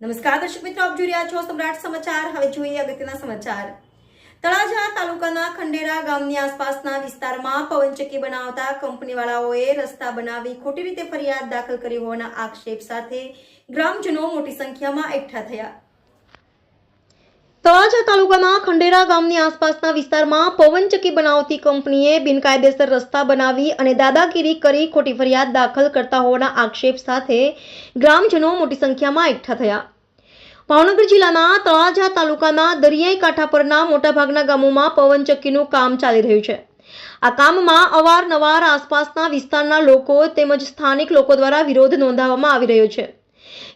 નમસ્કાર, દર્શક મિત્રો, આપ જોઈ રહ્યા છો સમ્રાટ સમાચાર. હવે જોઈએ અગત્યના સમાચાર. તળાજા તાલુકાના ખંડેરા ગામની આસપાસના વિસ્તારમાં પવનચક્કી બનાવતા કંપનીવાળાઓએ રસ્તા બનાવી ખોટી રીતે ફરિયાદ દાખલ કરી હોવાના આક્ષેપ સાથે ગ્રામજનો મોટી સંખ્યામાં એકઠા થયા. તળાજા તાલુકાના ખંડેરા ગામની આસપાસના વિસ્તારમાં પવનચક્કી બનાવતી કંપનીએ બિનકાયદેસર રસ્તા બનાવી અને દાદાગીરી કરી ખોટી ફરિયાદ દાખલ કરતા હોવાના આક્ષેપ સાથે ગ્રામજનો મોટી સંખ્યામાં એકઠા થયા. ભાવનગર જિલ્લાના તળાજા તાલુકાના દરિયાઈ કાંઠા પરના મોટાભાગના ગામોમાં પવનચક્કીનું કામ ચાલી રહ્યું છે. આ કામમાં અવારનવાર આસપાસના વિસ્તારના લોકો તેમજ સ્થાનિક લોકો દ્વારા વિરોધ નોંધાવવામાં આવી રહ્યો છે.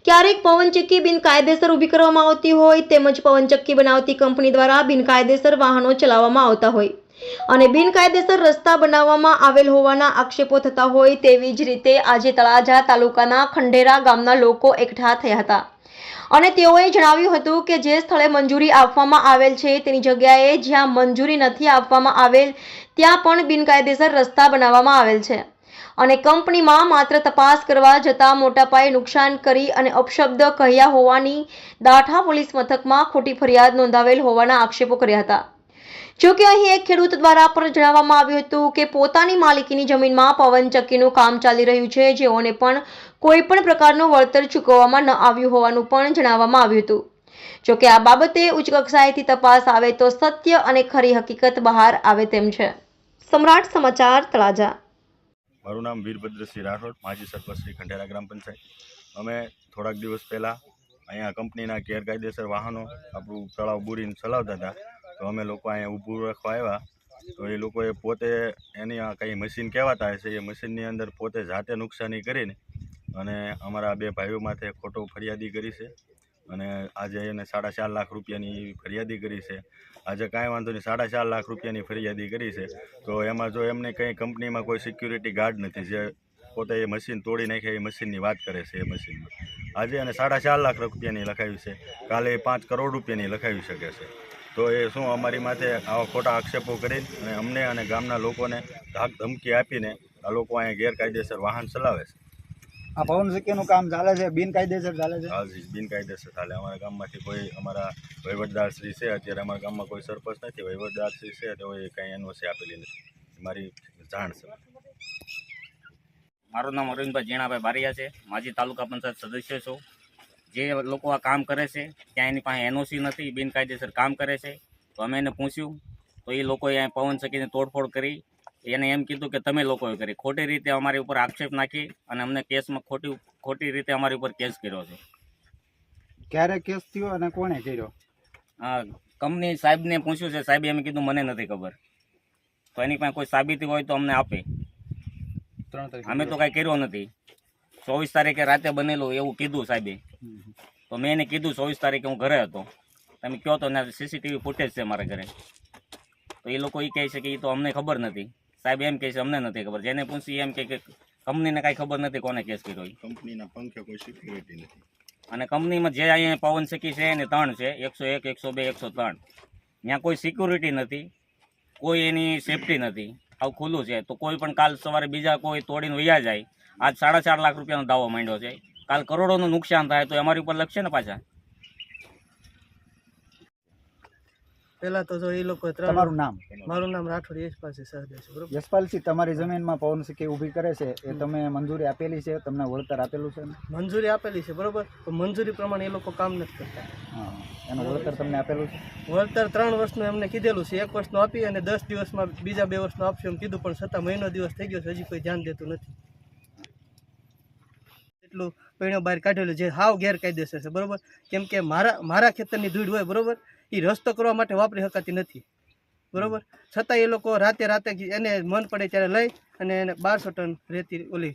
ક્યારેક પવનચક્કી બિનકાયદેસર ઊભી કરવામાં આવતી હોય તેમજ પવનચક્કી બનાવતી કંપની દ્વારા બિનકાયદેસર વાહનો ચલાવવામાં આવતા હોય. અને બિનકાયદેસર રસ્તા બનાવવામાં આવેલ હોવાના આક્ષેપો થતા હોય તેવી જ રીતે આજે તળાજા તાલુકાના ખંડેરા ગામના લોકો એકઠા થયા હતા. અને તેઓએ જણાવ્યું હતું કે જે સ્થળે મંજૂરી આપવામાં આવેલ છે તેની જગ્યાએ જ્યાં મંજૂરી નથી આપવામાં આવેલ, ત્યાં પણ બિનકાયદેસર રસ્તા બનાવવામાં આવેલ છે. અને કંપનીમાં માત્ર તપાસ કરવા જતાં મોટા પાયે નુકસાન કરી અને અપશબ્દ કહ્યા હોવાની દાઠા પોલીસ મથકમાં ખોટી ફરિયાદ નોંધાવેલ હોવાના આક્ષેપો કર્યા હતા. જો કે અહીં એક ખેડૂત દ્વારા પણ જણાવવામાં આવ્યું હતું કે પોતાની માલિકીની જમીનમાં પવનચક્કીનું કામ ચાલી રહ્યું છે, જેઓને પણ કોઈ પણ પ્રકારનું વળતર ચૂકવવામાં ન આવ્યું હોવાનું પણ જણાવવામાં આવ્યું હતું. જો કે આ બાબતે ઉચ્ચ કક્ષાએથી તપાસ આવે તો સત્ય અને ખરી હકીકત બહાર આવે તેમ છે. સમ્રાટ સમાચાર તળાજા મારું નામ વીરભદ્રસિંહ રાઠોડ, માજી સરપંચ શ્રી ખંડેરા ગ્રામ પંચાયત. અમે થોડાક દિવસ પહેલાં અહીંયા કંપનીના ગેરકાયદેસર વાહનો આપણું તળાવ બુરીને ચલાવતા હતા. તો અમે લોકો અહીંયા ઊભું રાખવા આવ્યા. તો એ લોકોએ પોતે એની કંઈ મશીન કહેવાતા હશે, એ મશીનની અંદર પોતે જાતે નુકસાની કરીને અને અમારા બે ભાઈઓ માથે ખોટો ફરિયાદી કરી છે. અને આજે એને સાડા ચાર લાખ રૂપિયાની ફરિયાદી કરી છે. આજે કાંઈ વાંધો નહીં, સાડા ચાર લાખ રૂપિયાની ફરિયાદી કરી છે. તો એમાં જો એમને કંઈ કંપનીમાં કોઈ સિક્યુરિટી ગાર્ડ નથી, જે પોતે એ મશીન તોડી નાખે, એ મશીનની વાત કરે છે એ મશીનમાં આજે એને સાડા ચાર લાખ રૂપિયાની લખાવી છે. કાલે પાંચ કરોડ રૂપિયાની લખાવી શકે છે. તો એ શું અમારી માથે આવા ખોટા આક્ષેપો કરીને અને અમને અને ગામના લોકોને ધાક ધમકી આપીને આ લોકો અહીંયા ગેરકાયદેસર વાહન ચલાવે છે. આ પવન ચક્કીનું કામ ચાલે છે બિનકાયદેસર ચાલે છે? હાજી બિનકાયદેસર ચાલે. અમારા ગામમાંથી કોઈ અમારા વહીવટદાર શ્રી છે અત્યારે અમારા ગામમાં કોઈ સરપંચ નથી વહીવટદાર શ્રી છે તેઓએ કંઈ એનઓસી આપેલી નથી. મારી જાણ છે. મારું નામ અરવિંદભાઈ જીણાભાઈ બારિયા છે. માજી તાલુકા પંચાયત સદસ્ય છું. જે લોકો આ કામ કરે છે ત્યાં એની પાસે એનઓસી નથી બિનકાયદેસર કામ કરે છે. તો અમે એને પૂછ્યું તો એ લોકોએ અહીંયા પવન ચક્કીને તોડફોડ કરી એને એમ કીધું કે તમે લોકોએ કરી. ખોટી રીતે અમારી ઉપર આક્ષેપ નાખી અને અમને કેસમાં ખોટી ખોટી રીતે અમારી ઉપર કેસ કર્યો છે. ક્યારે કેસ થયો અને કોણે કર્યો? હા કંપની સાહેબને પૂછ્યું છે સાહેબે એમ કીધું મને નથી ખબર. તો એની પાસે કોઈ સાબિતી હોય તો અમને આપે. અમે તો કાંઈ કર્યો નથી. ચોવીસ તારીખે રાતે બનેલું એવું કીધું સાહેબે. તો મેં એને કીધું ચોવીસ તારીખે હું ઘરે હતો. તમે કહો તો સીસીટીવી ફૂટેજ છે મારા ઘરે. તો એ લોકો એ કહે છે કે એ તો અમને ખબર નથી. સાહેબ એમ કહે છે અમને નથી ખબર. જેને પૂછી એમ કે કંપનીને કાંઈ ખબર નથી કોને કેસ કર્યો. કંપનીના પંખે કોઈ સિક્યુરિટી નથી. અને કંપનીમાં જે અહીંયા પવન શકી છે એને ત્રણ છે. એકસો એક એકસો બે એકસો ત્રણ. ત્યાં કોઈ સિક્યુરિટી નથી. કોઈ એની સેફટી નથી. આવું ખુલ્લું છે. તો કોઈ પણ કાલ સવારે બીજા કોઈ તોડીને વૈયા જાય. આજ સાડા ચાર લાખ રૂપિયાનો દાવો માંડ્યો છે. કાલ કરોડોનું નુકસાન થાય તો અમારી ઉપર લખશે ને પાછા? પેલા તો જો એ લોકો તમારું નામ? મારું નામ રાઠોડ યશપાલસિંહ સહદેવ છે બરોબર? યશપાલસિંહ તમારી જમીનમાં પવન સિક્કી ઊભી કરે છે એ તમે મંજૂરી આપેલી છે તમને વળતર આપેલું છે? મંજૂરી આપેલી છે બરોબર? તો મંજૂરી પ્રમાણે એ લોકો કામ નથી કરતા. હા એનું વળતર તમને આપેલું છે? વળતર ત્રણ વર્ષનું એમને કીધેલું છે એક વર્ષનું આપી અને દસ દિવસમાં બીજા બે વર્ષનું આપશું એમ કીધું પણ છતાં મહિનો દિવસ થઈ ગયો છે હજી કોઈ ધ્યાન દેતું નથી. એટલું પૈણો બહાર કાઢેલું જે હાવ ગેરકાયદેસર છે બરોબર? કેમ કે મારા મારા ખેતરની ધૂળ હોય બરોબર? એ રસ્તો કરવા માટે વાપરી શકાતી નથી. બરાબર? છતાં એ લોકો રાતે રાતે એને મન પડે ત્યારે લઈ અને એને બારસો ટન રેતી ઓલી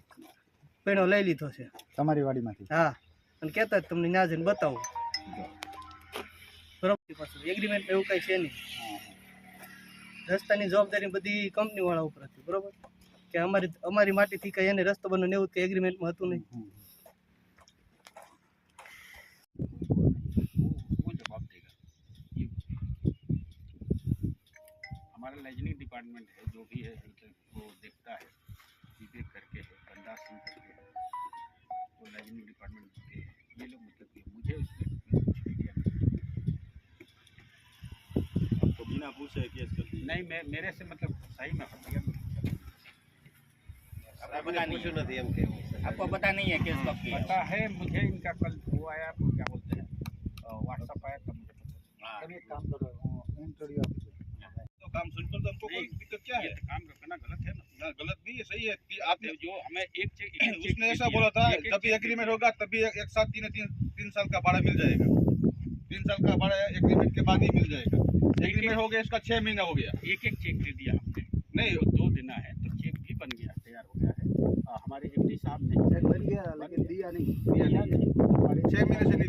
પૈણો લઈ લીધો છે. તમારી વાડીમાંથી? હા. અને કહેતા તમને ના જઈને બતાવું. બરોબર? પાછું એગ્રીમેન્ટ એવું કંઈ છે નહીં. રસ્તાની જવાબદારી બધી કંપનીવાળા ઉપર હતી. બરોબર? કે અમારી અમારી માટીથી કંઈ એને રસ્તો બનવાનો એવું કંઈ એગ્રીમેન્ટમાં હતું નહીં. डिपार्टमेंट है जो भी है हेल्थ को देखता है सीधे करके है बंदा सिंह करके है वो लाइब्रेरी डिपार्टमेंट के ये लोग मतलब कि मुझे उसमें तो बिना पूछे कि कर नहीं मैं मेरे से मतलब सही में फट गया आपको पता नहीं है। केस कब किया पता है मुझे इनका कल वो आया क्या बोलते हैं व्हाट्सएप आया तब मुझे पता चला। हाँ। काम करो इंटरव्यू तो काम सुनकर तो कोई दिक्कत क्या है? तो काम करना गलत है ना। गलत नहीं है सही है कि आप जो हमें एक चेक उसने ऐसा बोला था जब भी एग्रीमेंट होगा तभी एक साथ तीन तीन तीन साल का भाड़ा मिल जाएगा। तीन साल का भाड़ा एग्रीमेंट के बाद ही मिल जाएगा। एग्रीमेंट हो गया इसका छह महीना हो गया। एक एक चेक दे दिया हमने। नहीं। दो दिन है तो चेक भी बन गया तैयार हो गया है। हमारे एम साहब ने बन गया लेकिन दिया नहीं। दिया नहीं। छह महीने से